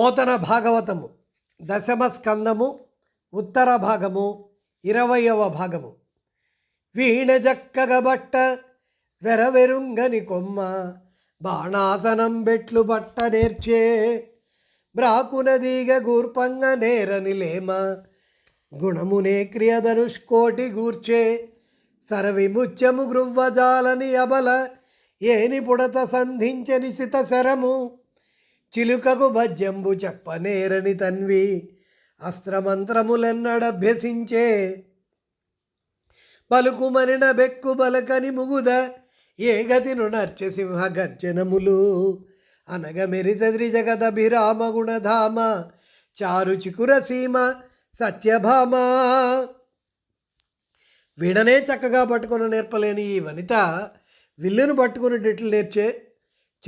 పోతన భాగవతము. దశమ స్కందము ఉత్తర భాగము ఇరవయవ భాగము. వీణ జక్కగబట్ట వెరవెరుంగని కొమ్మ బాణాసనం బెట్లు బట్ట నేర్చే బ్రాకునదీగ గూర్పంగ నేరని లేమ గుణమునే క్రియధనుష్కోటి గూర్చే సరవి ముత్యము గృవ్వజాలని అబల ఏని పుడత సంధించని సిత శరము. చిలుకకు భజ్యంబు చెప్పనేరని తన్వి అస్త్రమంత్రములెన్నడభ్యసించే. పలుకుమరిన బెక్కు బలకని ముగుద ఏ గతిను నర్చె సింహ గర్జనములు. అనగ మెరితద్రి జగదభిరామ గుణధామ చారు చికుర సీమ సత్యభామ. వీడనే చక్కగా పట్టుకొని నేర్పలేని ఈ వనిత విల్లును పట్టుకునేటట్లు నేర్చే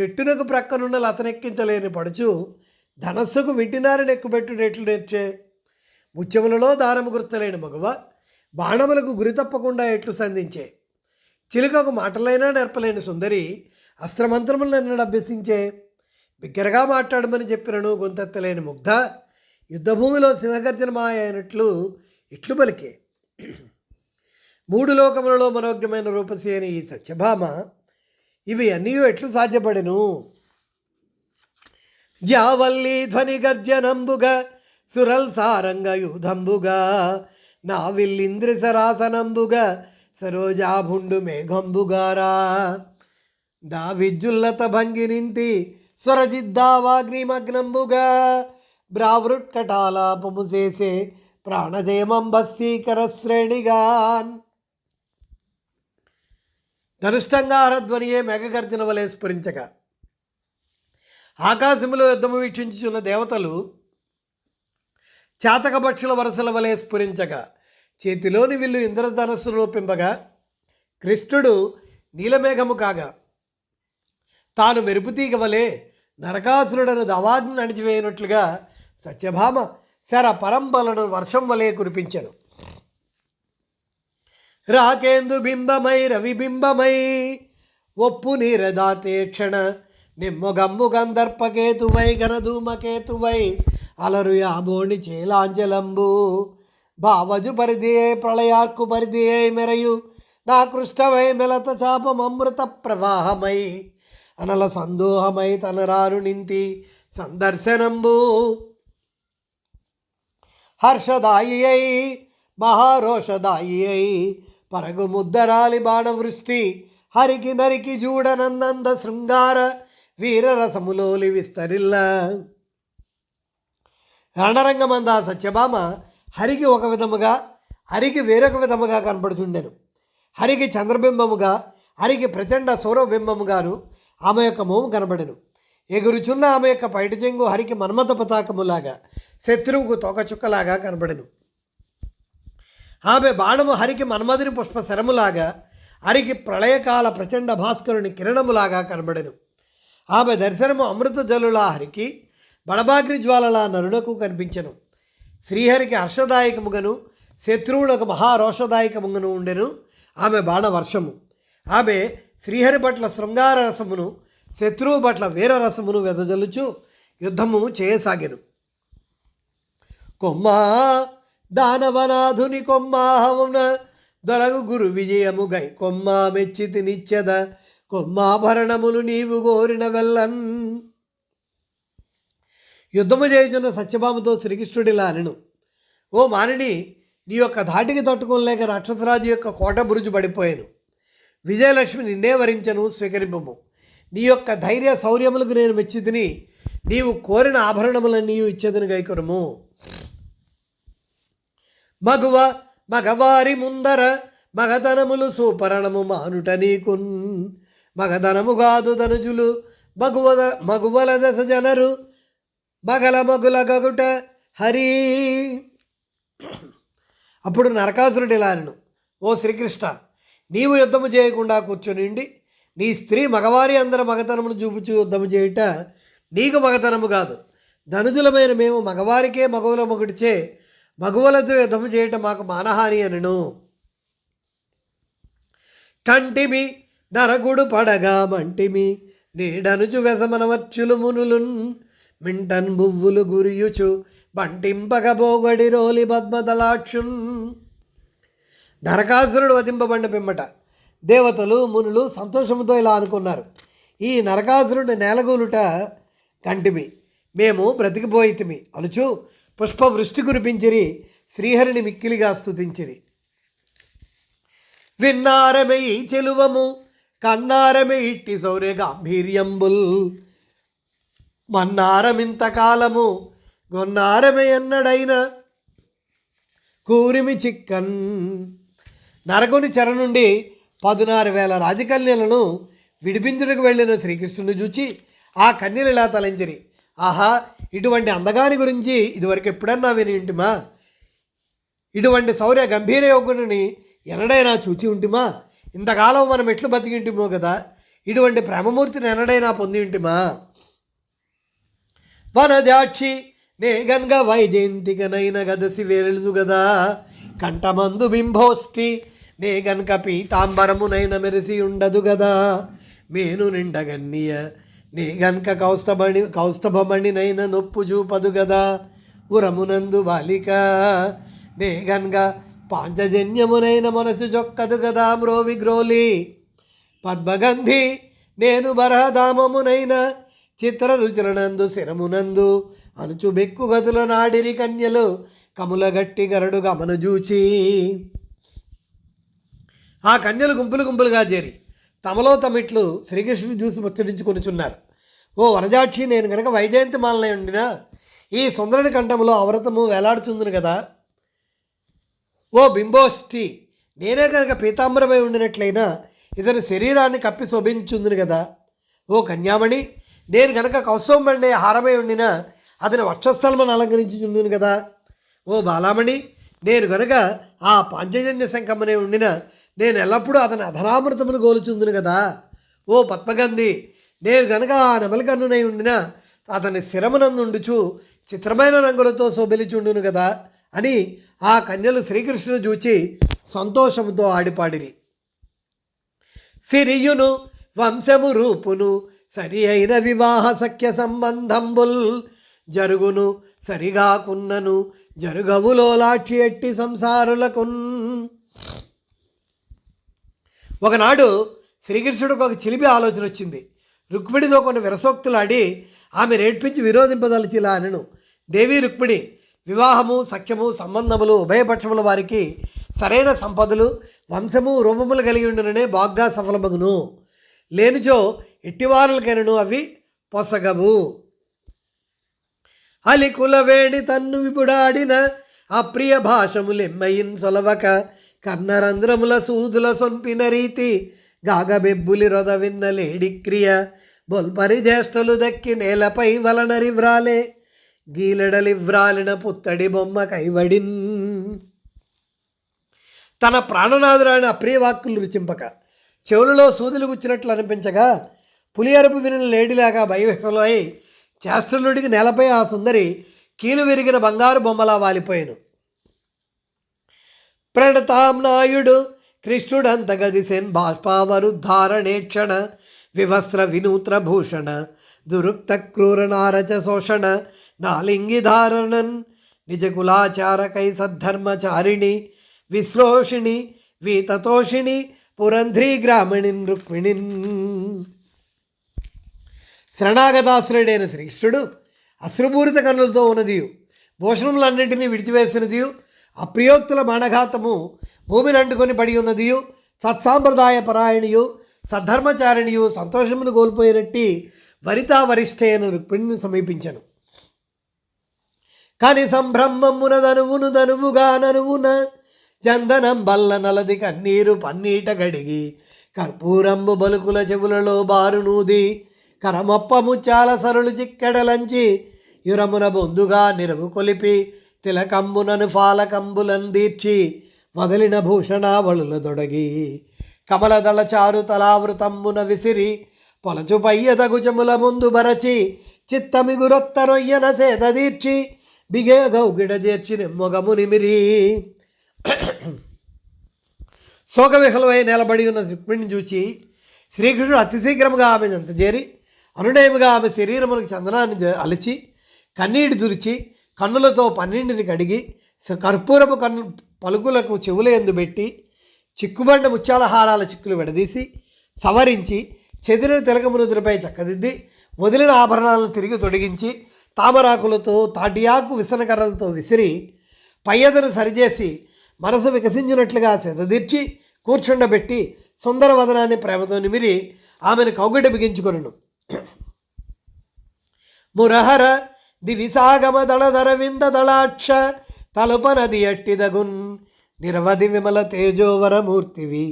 చెట్టునకు ప్రక్కనున్న లతనెక్కించలేని పడుచు ధనస్సుకు వింటినారిని ఎక్కుబెట్టునేట్లు నేర్చే. ముత్యములలో దారము గుర్తలేని మగువ బాణములకు గురి తప్పకుండా ఎట్లు సంధించే. చిలుకకు మాటలైనా నేర్పలేని సుందరి అస్త్రమంత్రములను అభ్యసించే. బిగ్గరగా మాట్లాడమని చెప్పినను గొంతెత్తలేని ముగ్ధ యుద్ధభూమిలో సింహగర్జన మాయ అయినట్లు ఇట్లు పలికే. మూడు లోకములలో మనోజ్ఞమైన రూపసి అని ఈ సత్యభామ ఇవి అన్నీ ఎట్లు సాధ్యపడెను? యావల్లి ధ్వని గర్జనంబుగా సురల్ సారంగ యూధంబుగా నా విల్లింద్రి సరాసనంబుగా సరోజాభుండు మేఘంబుగారా. దా విద్యుల్లత భంగినింతి స్వరజిద్దావాగ్నిమగ్నంబుగా బ్రావృట్కటాలాపము చేసే ప్రాణజయమంబస్సీకర శ్రేణిగాన్. ధనుష్టంగారధ్వనియే మేఘగర్జన వలె స్ఫురించక. ఆకాశములో యుద్ధము వీక్షించుచున్న దేవతలు చాతక పక్షుల వరసల వలె స్ఫురించక. చేతిలోని విల్లు ఇంద్రధనస్సు రూపింపగా కృష్ణుడు నీలమేఘము కాగా. తాను మెరుపుతీగ వలె నరకాసురుడను దవాజ్ని అణిచివేయనట్లుగా సత్యభామ శర పరంబలను వర్షం వలె కురిపించను. రాకేందు బింబమై రవిబింబమై ఒప్పు నీరదాతే క్షణ నిమ్మగమ్ము గంధర్పకేతువై ఘనధూమకేతువై అలరు యాబోణి చేలాంజలంబు భావజు పరిధియే ప్రళయార్కు పరిధియే మెరయు నా కృష్ణమై మెలత చాపమమృత ప్రవాహమై అనల సందోహమై తనరారు నింతి సందర్శనంబు. హర్షదాయి అయి మహారోషదాయి అయి పరగు ముద్దరాలి బాణవృష్టి హరికి నరికి జూడనందంద శృంగార వీరరసములోలి విస్తరిల్ల. రణరంగమంద సత్యభామ హరికి ఒక విధముగా హరికి వేరొక విధముగా కనపడుచుండెను. హరికి చంద్రబింబముగా హరికి ప్రచండ సౌరబింబముగాను ఆమె యొక్క మోము కనబడెను. ఎగురుచున్న ఆమె యొక్క పైట చెంగు హరికి మన్మథ పతాకములాగా శత్రువుకు తోకచుక్కలాగా కనబడెను. ఆమె బాణము హరికి మన్మధుని పుష్ప శరములాగా హరికి ప్రళయకాల ప్రచండ భాస్కరుని కిరణములాగా కనబడెను. ఆమె దర్శనము అమృత జలులా హరికి బడబాగ్రి జ్వాలల నరునకు కనిపించెను. శ్రీహరికి హర్షదాయకముగను శత్రువులకు మహారోషదాయకముగను ఉండెను ఆమె బాణవర్షము. ఆమె శ్రీహరి పట్ల శృంగార రసమును శత్రువు పట్ల వీరరసమును వెదజల్లుచు యుద్ధము చేయసాగెను. కొమ్మా దానవనాథుని కొమ్మాహమున దొరగు గురు విజయము గై కొమ్మా మెచ్చితి నిత్యద కొమ్మాభరణములు నీవు కోరిన వెళ్ళన్ యుద్ధము చేయుచున్న సత్యభామతో శ్రీకృష్ణుడిలా అనను. ఓ మానిని నీ యొక్క ధాటికి తట్టుకోలేక రాక్షసరాజు యొక్క కోట బురుజు పడిపోయాను. విజయలక్ష్మి నిన్నే వరించను స్వీకరింపము. నీ యొక్క ధైర్య శౌర్యములకు నేను మెచ్చితిని నీవు కోరిన ఆభరణములన్నీ నీవు ఇచ్చేదని గైకొనము. మగువ మగవారి ముందర మగధనములు సూపరణము మానుట నీకున్. మగధనము కాదు ధనుజులు మగువ మగువల దశ జనరు మగల మగుల గగుట హరి. అప్పుడు నరకాసురుడు ఇలా అను ఓ శ్రీకృష్ణ నీవు యుద్ధము చేయకుండా కూర్చొనిండి నీ స్త్రీ మగవారి అందరి మగతనమును చూపుచు యుద్ధము చేయుట నీకు మగతనము కాదు ధనుజులమైన మేము మగవారికే మగవుల మొగుడిచే మగువలతో యుద్ధము చేయటం మాకు మానహాని అనను. కంటిమి నరగుడు పడగా మంటిమి నీడనుచు వెసమనవచ్చులు మునులున్ మింటన్ బువ్వులు గురియుచు బంటింపగబోగడి రోలి పద్మదలాక్షున్. నరకాసురుడు వధింపబడిన పిమ్మట దేవతలు మునులు సంతోషంతో ఇలా అనుకున్నారు. ఈ నరకాసురుడు నేలగూలుట కంటిమి మేము బ్రతికిపోయితిమి అనుచు పుష్పవృష్టి కురిపించిరి శ్రీహరిని మిక్కిలిగా స్థుతించిరి విన్నారమే ఈ చెలువము కన్నారమే ఇట్టి సౌర్య గాంభీర్యంబుల్. మన్నారమింతకాలము గొన్నారమే ఎన్నడైన కూరిమి చిక్కన్. నరకుని చెర నుండి పదునారు వేల రాజకన్యలను విడిపించుటకు వెళ్ళిన శ్రీకృష్ణుని చూచి ఆ కన్యలు ఇలా తలంచిరి. ఆహా ఇటువంటి అందగాని గురించి ఇదివరకు ఎప్పుడన్నా విని ఉంటుమా ఇటువంటి శౌర్య గంభీర యోగుని ఎనడైనా చూచి ఉంటిమా? ఇంతకాలం మనం ఎట్లు బతికి ఉంటిమో కదా ఇటువంటి ప్రేమమూర్తిని ఎనడైనా పొంది ఉంటుమా? వనజాక్షి నే గన్గ వైజయంతికనైన గదసి వేలుదు గదా? కంఠమందు బింభోష్టి నే గనక పీతాంబరమునైన మెరిసి ఉండదు గదా? మేను నిండగన్నియ నే కౌస్తభణి కౌస్తభమణి కౌస్తభమణినైన నొప్పు చూపదు గదా. ఉరమునందు బాలిక నీగనక పాంచజన్యమునైన మనసు జొక్కదు గదా మ్రోవి గ్రోలి. పద్మగంధి నేను బరహధామమునైన చిత్ర రుచులనందు శిరమునందు అనుచు బెక్కు గదుల నాడిరి కన్యలు కములగట్టి గరడు గమనజూచి ఆ కన్యలు గుంపులు గుంపులుగా చేరి. తమలో తమిట్లు శ్రీకృష్ణుని చూసి ముచ్చరించుకొనుచున్నారు ఓ వనజాక్షి నేను గనక వైజయంతి మాలనై ఉండినా ఈ సుందరుని కంఠంలో అవరతము వేలాడుచుందును కదా? ఓ బింబోష్టి నేనే కనుక పీతాంబరమై ఉండినట్లయినా ఇతని శరీరాన్ని కప్పి శోభించుందిని కదా? ఓ కన్యామణి నేను కనుక కౌసవమణి హారమై ఉండినా అతని వక్షస్థలమును అలంకరించుచుందును కదా? ఓ బాలామణి నేను కనుక ఆ పాంచజన్య శంఖమనే ఉండిన నేను ఎల్లప్పుడూ అతని అధరామృతమును గోలుచుందును కదా. ఓ పద్మగంధి నేను కనుక ఆ నెమలికన్నునై ఉండిన అతని శిరమునందుండుచు చిత్రమైన రంగులతో శోభిలిచుండును కదా అని ఆ కన్యలు శ్రీకృష్ణుని చూచి సంతోషముతో ఆడిపాడిరి. సిరియును వంశము రూపును సరి అయిన వివాహ సఖ్య సంబంధంబుల్ జరుగును సరిగాకున్నను జరుగవులోలాక్షి ఎట్టి సంసారులకున్. ఒకనాడు శ్రీకృష్ణుడికి ఒక చిలిపి ఆలోచన వచ్చింది. రుక్మిణితో కొన్ని విరసోక్తులు ఆడి ఆమె రేడ్పించి విరోధింపదలిచి ఇలా అనను. దేవి రుక్మిణి వివాహము సఖ్యము సంబంధములు ఉభయపక్షముల వారికి సరైన సంపదలు వంశము రూపములు కలిగి ఉండుననే బాగ్గా సఫలమగును. లేనిచో ఎట్టివారులకైనను అవి పొసగవు. అలి కులవేణి తన్ను విపుడాడిన అప్రియ భాషములెమ్మయిన్ సొలవక కన్నరంధ్రముల సూదుల సొంపిన రీతి గాగబెబ్బులి రొద విన్న లేడి క్రియ బొల్పరి జ్యేష్ఠలు దక్కి నేలపై వలనరి వ్రాలే గీలెడలి వ్రాలిన పుత్తడి బొమ్మ కైవడిన్. తన ప్రాణనాథురాని అప్రియవాక్కులు రుచింపక చెవులలో సూదులు గుచ్చినట్లు అనిపించగా పులి అరుపు వినిన లేడిలాగా భయవిహలై చేష్టనుడికి నేలపై ఆ సుందరి కీలు విరిగిన బంగారు బొమ్మలా వాలిపోయాను. ప్రణతాం నాయుడు కృష్ణుడంత గదిసెన్ బాష్పావరుద్ధారణేక్షణ వివస్త్ర వినూత్ర భూషణ దురుక్త క్రూర నారచ శోషణ నాలింగి ధారణన్ నిజకులాచారకై సద్ధర్మచారిణి విశ్లోషిణి వీతతోషిణి పురంధ్రీ గ్రామణిన్ రుక్మిణిన్ శరణాగతాశ్రయుడైన శ్రీకృష్ణుడు అశ్రుపూరిత కన్నులతో ఉన్నదియు భూషణములన్నింటినీ విడిచివేసినదియు అప్రియోక్తుల మానఘాతము భూమిని అంటుకొని పడి ఉన్నదియు సత్సాంప్రదాయ పరాయణియు సద్ధర్మచారిణియు సంతోషమును కోల్పోయినట్టి వరితా వరిష్ఠయను రుక్మిణిని సమీపించను. కాని సంభ్రమమున దనువును దనువుగా ననువున చందనం బల్ల నలది కన్నీరు పన్నీట గడిగి కర్పూరంబు బలుకుల చెవులలో బారునూది కరమొప్ప ముచ్చాల సరులు చిక్కెడలంచి యురమున బొందుగా నిరవు కొలిపి తిలకంబునను ఫాలకంబులను దీర్చి వదిలిన భూషణావళుల దొడగి కమలదళ చారు తలావృతంబున విసిరి పొలచు పయ్యదగుజముల ముందు బరచి చిత్తమిగురొత్త రొయ్యన సేద దీర్చి బిగే గౌగిడ చేర్చి నిమ్మొగము నిమిరి శోకవిహలమై నిలబడి ఉన్న రుక్మిణిని చూచి శ్రీకృష్ణుడు అతి శీఘ్రముగా ఆమె అంత చేరి అనుడయముగా ఆమె శరీరములకు చందనాన్ని అలిచి కన్నీటి దురిచి కన్నులతో పన్నెండుని కడిగి కర్పూరపు కన్ను పలుకులకు చెవుల ఎందు పెట్టి చిక్కుబండ ముత్యాలహారాల చిక్కులు విడదీసి సవరించి చెదిరిన తిలకమునుదులపై చక్కదిద్ది వదిలిన ఆభరణాలను తిరిగి తొడిగించి తామరాకులతో తాటియాకు విసనకర్రలతో విసిరి పయ్యదను సరిచేసి మనసు వికసించినట్లుగా చెదదీర్చి కూర్చుండబెట్టి సుందర వదనాన్ని ప్రేమతో నిమిరి ఆమెను కౌగిట బిగించుకొనను. మురహర దివిసాగమ దళధరవింద దళాక్ష తలుపనది అట్టిదగున్ నిరవధి విమల తేజోవరమూర్తివి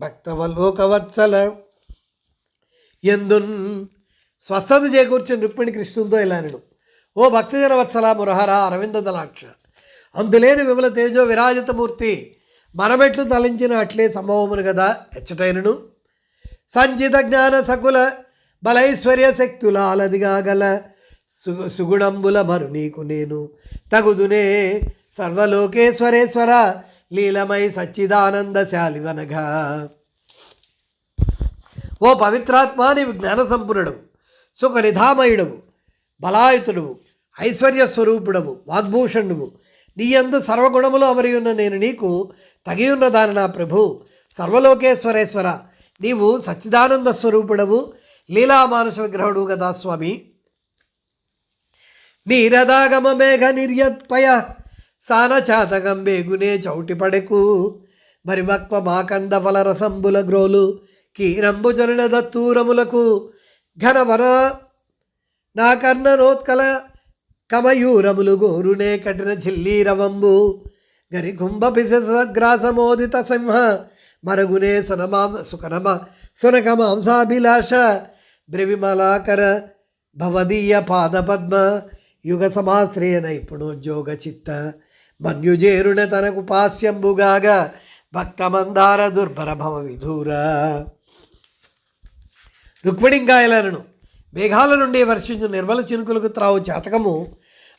భక్తవలోకవత్సల ఎందున్ స్వస్థత చేకూర్చిన రుక్మిణి కృష్ణునితో ఇలానను ఓ భక్తజన వత్సల మురహర అరవింద దళాక్ష అందులేని విమల తేజో విరాజితమూర్తి మనమెట్లు తలించిన అట్లే సంభవమును కదా ఎచ్చటైనను సంచిత జ్ఞాన సకుల బలైశ్వర్య శక్తులాలదిగా గల సుగుణంబుల మరు నీకు నేను తగుదునే సర్వలోకేశ్వరేశ్వర లీలమై సచ్చిదానంద శాలివనఘ ఓ పవిత్రాత్మ నీవు జ్ఞాన సంపూర్ణుడవు సుఖ నిధామయుడవు బలాయుతుడవు ఐశ్వర్య స్వరూపుడవు వాగ్భూషణువు నీ యందు సర్వగుణములు అమరి ఉన్న నేను నీకు తగియున్న దాని నా ప్రభు సర్వలోకేశ్వరేశ్వర. నీవు సచ్చిదానంద స్వరూపుడవు లీలామానుష విగ్రహుడు కదా స్వామి. నీరదాగమ మేఘ నిర్యత్పయ సానచాతకం బేగునే చౌటి పడకు. మరిమక్వ మాకంద ఫల రసంబుల గ్రోలు కీరంబు జనుల దత్తూరములకు. ఘనవర నా కర్ణనోత్కల కమయూరములు గోరునే కఠిన జిల్లీరవంబు. గరి కుంభ పిసగ్రాసమోదిత సింహ మరుగునే సునమాం సుకనమ సునక మాంసాభిలాష. బ్రవిమలాకర భవదీయ పాదపద్మ యుగ సమాశ్రయ జోగ చిత్త మన్యుజేరుణ తనకు పాస్యంబుగాగా భక్తమందార దుర్భరభవ విధూర. రుక్మిణింకాయలను మేఘాల నుండి వర్షించు నిర్మల చినుకులకు త్రావు చాతకము.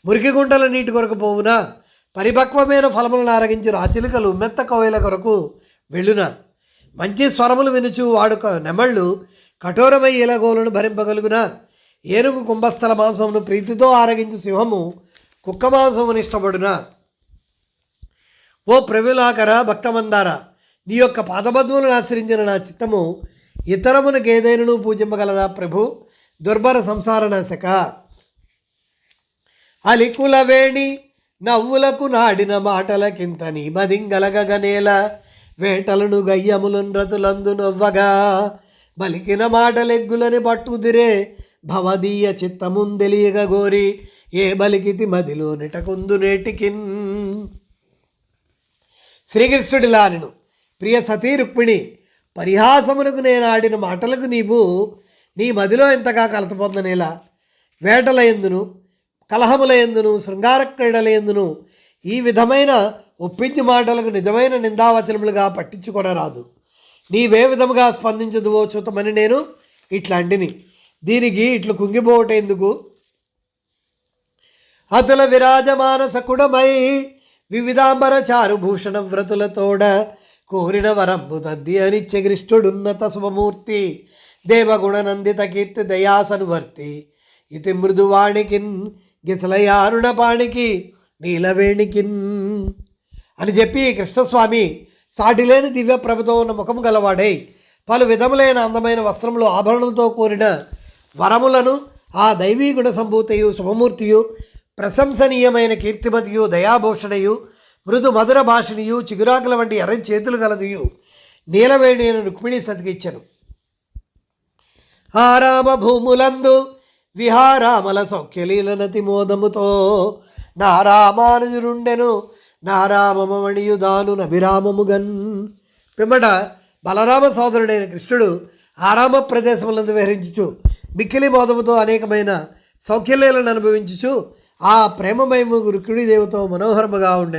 మురికి గుంటల నీటి కొరకు పోవున పరిపక్వమైన ఫలములను ఆరగించి రాచిలుకలు మెత్త కోయల కొరకు వెళ్ళున. మంచి స్వరములు వినుచు వాడుక నెమళ్ళు కఠోరమై ఇలగోలను భరింపగలుగునా. ఏనుగు కుంభస్థల మాంసమును ప్రీతితో ఆరగించు సింహము కుక్క మాంసమును ఇష్టపడునా. ఓ ప్రవిలాకర భక్తమందార నీ యొక్క పాదపద్మలను ఆశ్రయించిన నా చిత్తము ఇతరమునకు ఏదైనను పూజింపగలదా ప్రభు? దుర్భర సంసార నాశక అలికుల వేణి నవ్వులకు నాడిన మాటలకింత నీ మదింగలగనేల వేటలను గయ్యములను రతులందు నవ్వగా బలికిన మాటలెగ్గులని పట్టుదిరే భవదీయ చిత్తముందెలియగ గోరి ఏ బలికితి మదిలో నిటకుందు నేటికిన్. శ్రీకృష్ణుడిలానను ప్రియ సతీ రుక్మిణి పరిహాసమునకు నేను ఆడిన మాటలకు నీవు నీ మదిలో ఎంతగా కలతపొందనేలా వేటల ఎందును కలహముల ఎందును శృంగార క్రీడల ఎందును ఈ విధమైన ఒప్పించి మాటలకు నిజమైన నిందావచనములుగా పట్టించుకొనరాదు. నీవే విధముగా స్పందించదువో చూతమని నేను ఇట్లాంటిని దీనికి ఇట్లు కుంగిపోవటేందుకు అతుల విరాజమాన సకుడమై వివిధాంబర చారుభూషణ వ్రతులతోడ కోరిన వరంబు తద్ది అనిత్యగృష్టుడున్నత శుభమూర్తి దేవగుణనందిత కీర్తి దయాసనువర్తి. ఇతి మృదువాణికిన్ గిసలయారుణపాణికి నీలవేణికిన్ అని చెప్పి కృష్ణస్వామి సాటిలేని దివ్య ప్రభుతో ఉన్న ముఖం గలవాడై పలు విధములైన అందమైన వస్త్రములు ఆభరణంతో కూడిన వరములను ఆ దైవీ గుణ సంభూతయు శుభమూర్తియు ప్రశంసనీయమైన కీర్తిమతియు దయాభూషణయు మృదు మధుర భాషణియు చిగురాకుల వంటి ఎర్ర చేతులు గలదియు. నీలవేణి అని రుక్మిణి సతికిచ్చను ఆరామ భూములందు విహారామల సౌఖ్యలీలనతి మోదముతో నారామానుజురుండెను నారామమణియుదాను నభిరామముగన్ పిమ్మట బలరామ సోదరుడైన కృష్ణుడు ఆరామ ప్రదేశములందు విహరించుచు మిక్కిలి బోధముతో అనేకమైన సౌఖ్యలీలను అనుభవించుచు ఆ ప్రేమమయము రుక్మిణీ దేవతో మనోహరముగా ఉండే